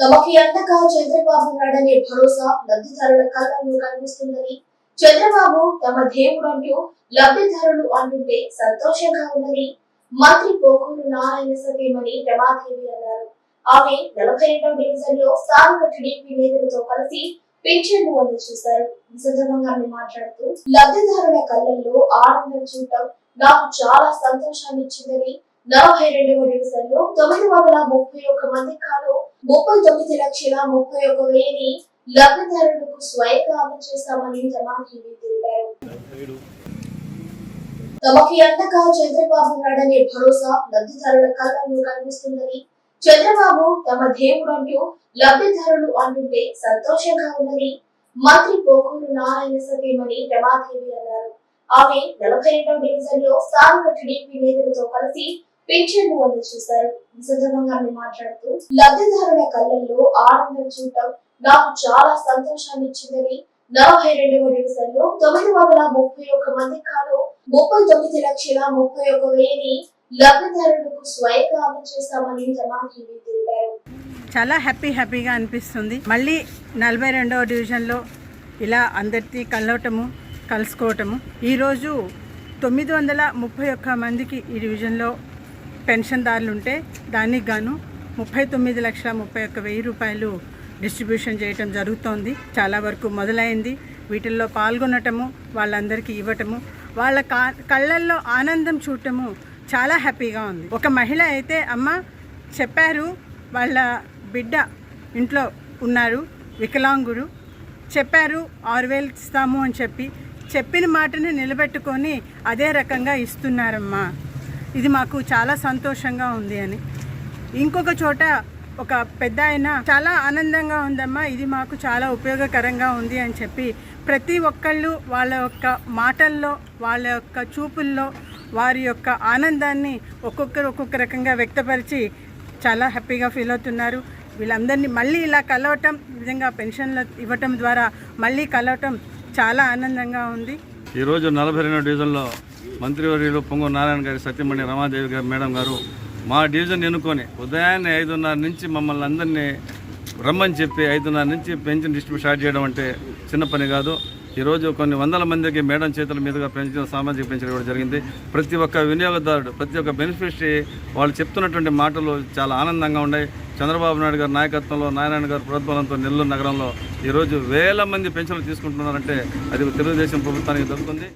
తమకి అండగా చంద్రబాబు నాయుడనే భరోసా లబ్ధిదారుల కళ్ళల్లో కనిపిస్తుందని చంద్రబాబు తమ దేవుడు అంటూ లబ్ధిదారులు అంటుంటే సంతోషంగా ఉందని మంత్రి పోకూరు నారాయణ సతీమణి రమాదేవి అన్నారు. ఆమె నలభై రెండవ డివిజన్లో స్థానిక టీడీపీ నేతలతో కలిసి పింఛన్లు అందజేశారు ఈ సందర్భంగా ఆమె మాట్లాడుతూ లబ్ధిదారుల కళ్ళల్లో ఆనందం చూడటం నాకు చాలా సంతోషాన్ని ఇచ్చిందని నలభై రెండవ డివిజన్లో తొమ్మిది వందల ముప్పై ఒక్క మంది కాను ముప్పై తొమ్మిది లక్షల ముప్పై ఒక్క వెయ్యిని లబ్ధిదారులకు స్వయంగా అందజేస్తామని రమాదేవి తెలిపారు. తమకి అండగా చంద్రబాబు నాడనే భరోసా లబ్ధిదారుల కళ్ళల్లో కనిపిస్తుందని చంద్రబాబు తమ దేవుడు అంటూ లబ్ధిదారులు అంటుంటే సంతోషంగా ఉందని మంత్రి పోకూరు నారాయణ సతీమణి రమాదేవి అన్నారు ఆమె నలభై రెండవ డివిజన్లో స్థానిక టీడీపీ నేతలతో కలిసి పింఛన్లు వంద చూశారు సందర్భంగా ఆమె మాట్లాడుతూ లబ్ధిదారుల కళ్ళల్లో ఆనందం చూడటం నాకు చాలా సంతోషాన్ని ఇచ్చిందని నలభై రెండవ డివిజన్లో తొమ్మిది వందల ముప్పై ఒక్క మంది కాను ముప్పై తొమ్మిది లక్షల ముప్పై ఒక్క వెయ్యిని లబ్ధిదారులకు స్వయంగా అందజేస్తామని రమాదేవి తెలిపారు. చాలా హ్యాపీ హ్యాపీగా అనిపిస్తుంది. మళ్ళీ నలభై రెండవ డివిజన్లో ఇలా అందరినీ కలవటము కలుసుకోవటము. ఈరోజు తొమ్మిది వందల ముప్పై ఒక్క మందికి ఈ డివిజన్లో పెన్షన్దారులు ఉంటే దానికి గాను ముప్పై తొమ్మిది లక్షల ముప్పై ఒక్క వెయ్యి రూపాయలు డిస్ట్రిబ్యూషన్ చేయటం జరుగుతోంది. చాలా వరకు మొదలైంది. వీటిల్లో పాల్గొనటము వాళ్ళందరికీ ఇవ్వటము వాళ్ళ కా కళ్ళల్లో ఆనందం చూడటము చాలా హ్యాపీగా ఉంది. ఒక మహిళ అయితే అమ్మ చెప్పారు వాళ్ళ బిడ్డ ఇంట్లో ఉన్నారు వికలాంగుడు. చెప్పారు ఆరు వేలు ఇస్తాము అని చెప్పి చెప్పిన మాటని నిలబెట్టుకొని అదే రకంగా ఇస్తున్నారమ్మా. ఇది మాకు చాలా సంతోషంగా ఉంది అని. ఇంకొక చోట ఒక పెద్ద ఆయన చాలా ఆనందంగా ఉందమ్మా ఇది మాకు చాలా ఉపయోగకరంగా ఉంది అని చెప్పి ప్రతి ఒక్కళ్ళు వాళ్ళ యొక్క మాటల్లో వాళ్ళ యొక్క చూపుల్లో వారి యొక్క ఆనందాన్ని ఒక్కొక్కరు ఒక్కొక్క రకంగా వ్యక్తపరిచి చాలా హ్యాపీగా ఫీల్ అవుతున్నారు. వీళ్ళందరినీ మళ్ళీ ఇలా కలవటం విధంగా పెన్షన్లు ఇవ్వటం ద్వారా మళ్ళీ కలవటం చాలా ఆనందంగా ఉంది. ఈరోజు నలభై రెండో డివిజన్లో మంత్రివర్యులు పొంగు నారాయణ గారి సత్యమణి రమాదేవి గారు మేడం గారు మా డివిజన్ ఎన్నుకొని ఉదయాన్నే ఐదున్నర నుంచి మమ్మల్ని అందరినీ రమ్మని చెప్పి ఐదున్నర నుంచి పెన్షన్ డిస్ట్రిబ్యూట్ స్టార్ట్ చేయడం అంటే చిన్న పని కాదు. ఈరోజు కొన్ని వందల మందికి మేడం చేతుల మీదుగా పెంచడం సామాజిక పెంచడం ఇవ్వడం జరిగింది. ప్రతి ఒక్క వినియోగదారుడు ప్రతి ఒక్క బెనిఫిషరీ వాళ్ళు చెప్తున్నటువంటి మాటలు చాలా ఆనందంగా ఉన్నాయి. చంద్రబాబు నాయుడు గారి నాయకత్వంలో నారాయణ గారి ప్రోద్బలంతో నెల్లూరు నగరంలో ఈరోజు వేల మంది పెన్షన్లు తీసుకుంటున్నారంటే అది తెలుగుదేశం ప్రభుత్వానికి దొరుకుతుంది